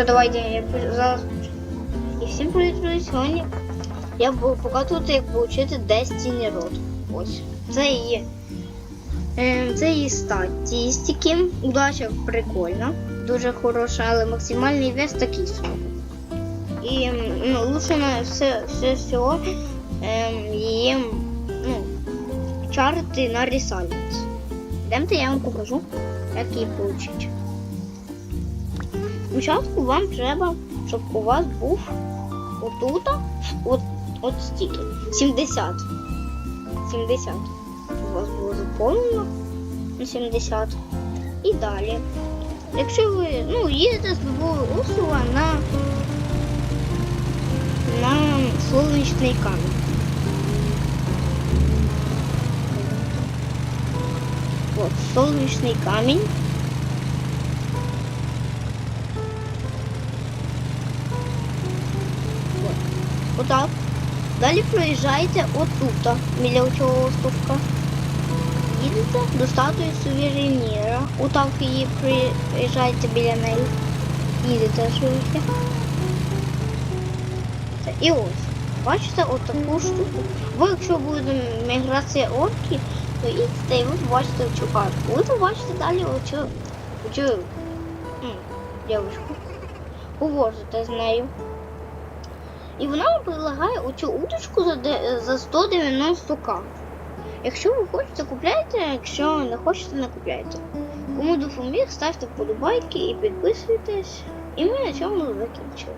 Все, давайте я зараз. І всім привіт. Сьогодні я буду показувати, як отримати Destiny Road. Ось. Це є. Е, це є статистики. Удача прикольна, дуже хороша, але максимальний вес такий собі. І ну, лучше на все, все всього ем, її ну, чарити на ресальниць. Йдемте, я вам покажу, як її отримати. Спочатку вам треба, щоб у вас був отут, от, от стільки. 70. 70. У вас було заповнено на 70. І далі. Якщо ви ну, їдете з любого острова на, на сонячний камінь. От, сонячний камінь. Отак. Далі проїжджаєте отут, біля цього островка. Їдете до статуї сувеніра. Отак її приїжджаєте біля неї. Їдете швидше. І ось. Бачите отаку штуку. Ви, якщо буде міграція орків, то їдете і ви побачите цю карту. Ви побачите далі оцю, оцю дівчинку. Говорите з нею. І вона вам предлагає оцю удочку за 190к. Якщо ви хочете, купляйте, якщо не хочете, не купляйте. Кому допоміг, ставте вподобайки і підписуйтесь. І ми на цьому закінчили.